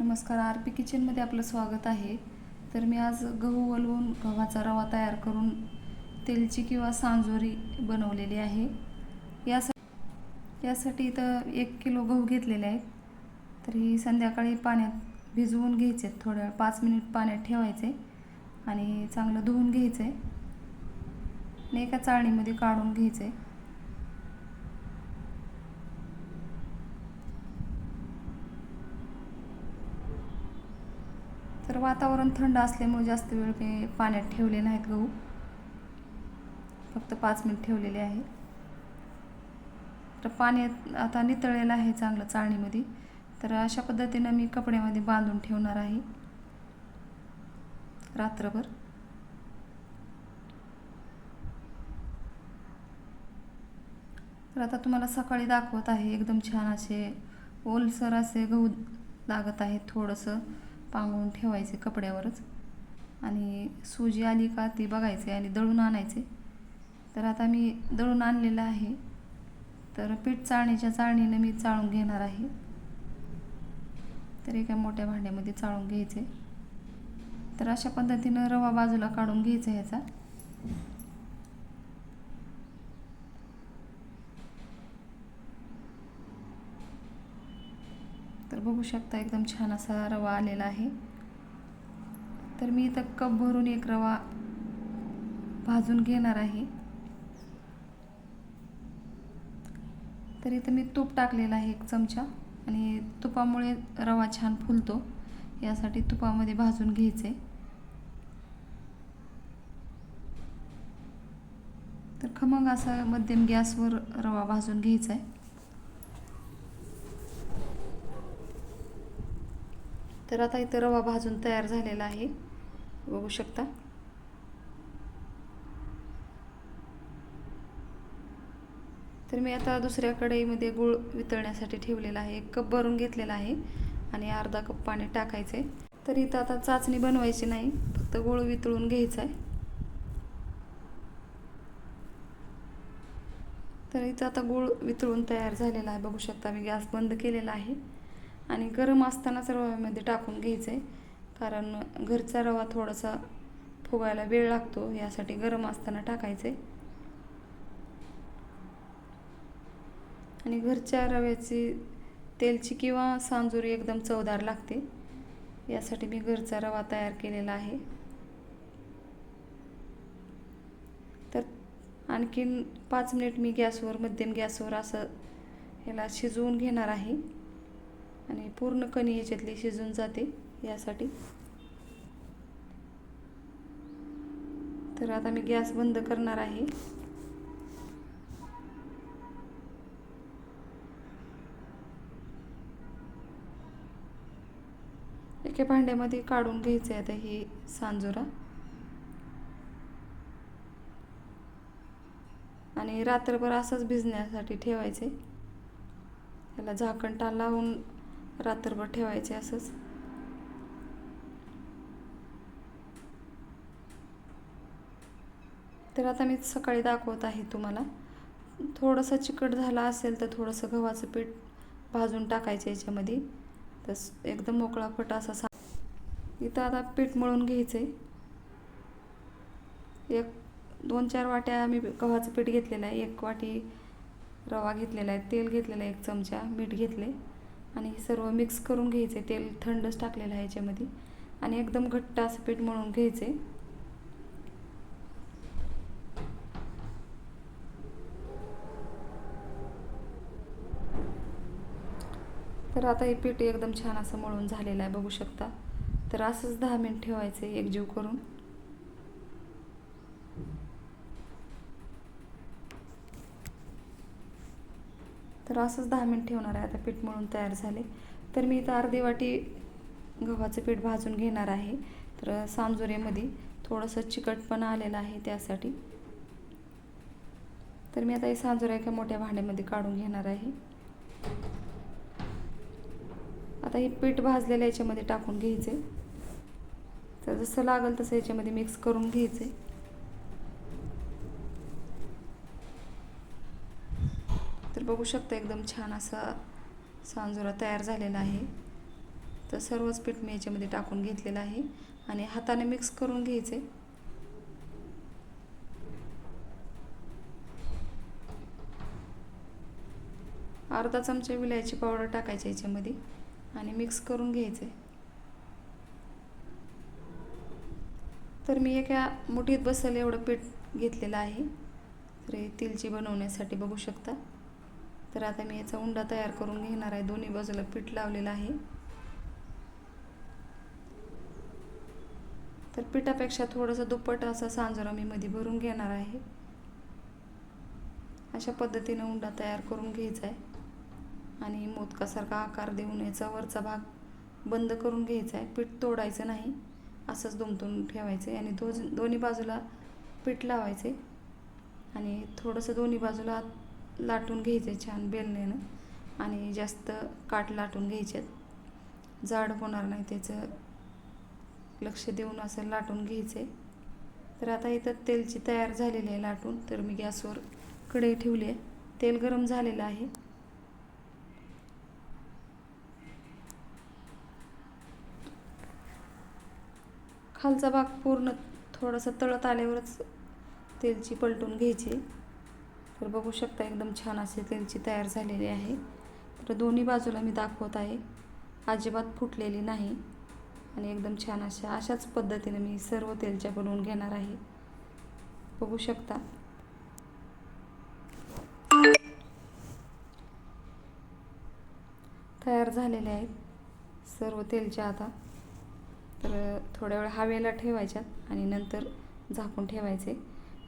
नमस्कार R P किचनमध्ये आपलं स्वागत आहे. तर मी आज गहू वलवून गव्हाचा रवा तयार करून तेलची किंवा सांजोरी बनवलेली आहे. यासाठी यासाठी इथं एक किलो गहू घेतलेले आहेत. तर ही संध्याकाळी पाण्यात भिजवून घ्यायचे आहेत. थोड्या वेळ पाच मिनिट पाण्यात ठेवायचे आणि चांगलं धुवून घ्यायचं आहे आणि एका चाळणीमध्ये काढून घ्यायचं. आहे तर वातावरण थंड असल्यामुळे जास्त वेळ मी पाण्यात ठेवले नाहीत गहू. फक्त पाच मिनिट ठेवलेले आहे. तर पाणी आता नितळलेलं आहे चांगलं चाळणीमध्ये. तर अशा पद्धतीनं मी कपड्यामध्ये बांधून ठेवणार आहे. रात्रभर. तर आता तुम्हाला सकाळी दाखवत आहे एकदम छान असे ओलसर असे गहू लागत आहे थोडंसं. पांगून ठेवायचे कपड्यावरच. आणि सुजी आली का ती बघायचे आणि दळून आणायचे. तर आता मी दळून आणलेलं आहे. तर पीठ चाळणीच्या चाळणीनं मी चाळून घेणार आहे. तर एका मोठ्या भांड्यामध्ये चाळून घ्यायचे. तर अशा पद्धतीनं रवा बाजूला काढून घ्यायचा ह्याचा. तर बघू शकता एकदम छान असा रवा आलेला आहे. तर मी इथं कप भरून एक रवा भाजून घेणार आहे. तर इथं मी तूप टाकलेलं आहे एक चमचा आणि तुपामुळे रवा छान फुलतो. यासाठी तुपामध्ये भाजून घ्यायचे. तर खमंग असा मध्यम गॅसवर रवा भाजून घ्यायचा आहे. तर आता इथं रवा भाजून तयार झालेला आहे. बघू शकता. तर मी आता दुसऱ्या कढईमध्ये गूळ वितळण्यासाठी ठेवलेला आहे. एक कप भरून घेतलेला आहे आणि अर्धा कप पाणी टाकायचं आहे तर इथं आता चाचणी बनवायची नाही फक्त गूळ वितळून घ्यायचा आहे तर इथं आता गूळ वितळून तयार झालेला आहे. बघू शकता मी गॅस बंद केलेला आहे. आणि गरम असतानाच रव्यामध्ये टाकून घ्यायचं आहे कारण घरचा रवा थोडासा फुगायला वेळ लागतो यासाठी गरम असताना टाकायचं आहे आणि घरच्या रव्याची तेलची किंवा सांजुरी एकदम चवदार लागते. यासाठी मी घरचा रवा तयार केलेला आहे. तर आणखीन पाच मिनिट मी गॅसवर मध्यम गॅसवर असं ह्याला शिजवून घेणार आहे. आणि पूर्ण कणी याच्यातली शिजून जाते यासाठी. तर आता मी गॅस बंद करणार आहे. एका भांड्यामध्ये काढून घ्यायचं आहे आता ही सांजोरा. आणि रात्रभर असंच भिजण्यासाठी ठेवायचे त्याला झाकण टाळ लावून रात्रभर ठेवायचे असंच. तर आता मी सकाळी दाखवत आहे तुम्हाला. थोडंसं चिकट झाला असेल तर थोडंसं गव्हाचं पीठ भाजून टाकायचं याच्यामध्ये. तर एकदम मोकळा फटा असा सा इथं आता पीठ मळून घ्यायचं आहे एक दोन चार वाट्या मी गव्हाचं पीठ घेतलेलं आहे. एक वाटी रवा घेतलेला आहे तेल घेतलेलं आहे एक चमचा मीठ घेतले आणि हे सर्व मिक्स करून घ्यायचं. आहे तेल थंडच टाकलेलं आहे याच्यामध्ये. आणि एकदम घट्ट असं पीठ मळून घ्यायचं. आहे तर आता हे पीठ एकदम छान असं मळून झालेलं आहे बघू शकता. तर असंच दहा मिनिट ठेवायचं आहे एकजीव करून. तर असंच दहा मिनिट ठेवणार आहे आता पीठ मळून तयार झाले. तर मी इथं अर्धी वाटी गव्हाचं पीठ भाजून घेणार आहे. तर सांजुरेमध्ये थोडंसं चिकटपणा आलेला आहे त्यासाठी. तर मी आता हे सांजोऱ्या एका मोठ्या भांड्यामध्ये काढून घेणार आहे. आता हे पीठ भाजलेलं याच्यामध्ये टाकून घ्यायचे. तर जसं लागेल तसं याच्यामध्ये मिक्स करून घ्यायचे. बघू शकता एकदम छान असा सांजोरा तयार झालेला आहे. तर सर्वच पीठ मी याच्यामध्ये टाकून घेतलेलं आहे आणि हाताने मिक्स करून घ्यायचे. अर्धा चमचा विलायची पावडर टाकायची याच्यामध्ये आणि मिक्स करून घ्यायचे. तर मी एका मुठीत बसेल एवढं पीठ घेतलेलं आहे. तर हे तिलची बनवण्यासाठी बघू शकता. तर आता मी याचा उंडा तयार करून घेणार आहे. दोन्ही बाजूला पीठ लावलेलं आहे. तर पिठापेक्षा थोडंसं दुप्पट असा सांजोरा मी मध्ये भरून घेणार आहे. अशा पद्धतीनं उंडा तयार करून घ्यायचा आहे. आणि मोदकासारखा आकार देऊन याचा वरचा भाग बंद करून घ्यायचा आहे. पीठ तोडायचं नाही. असंच दुमतून ठेवायचं आहे आणि दो दोन्ही बाजूला पीठ लावायचे आणि थोडंसं दोन्ही बाजूला लाटून घ्यायचे छान बेलण्यानं आणि जास्त काठ लाटून घ्यायच्यात जाड होणार नाही त्याचं. लक्ष देऊन असं लाटून घ्यायचे. तर आता इथं तेलची तयार झालेली आहे लाटून. तर मी गॅसवर कढई ठेवली आहे. तेल गरम झालेलं आहे. खालचा भाग पूर्ण थोडासा तळत आल्यावरच तेलची पलटून घ्यायची. तर बघू शकता एकदम छान असे तेलची तयार झालेली आहे. तर दोन्ही बाजूला मी दाखवत आहे. अजिबात फुटलेली नाही आणि एकदम छान अशा अशाच पद्धतीने मी सर्व तेलच्या बनवून घेणार आहे. बघू शकता. तयार झालेले आहेत सर्व तेलच्या आता. तर थोड्या वेळ हवेला ठेवायच्यात आणि नंतर झाकून ठेवायचे.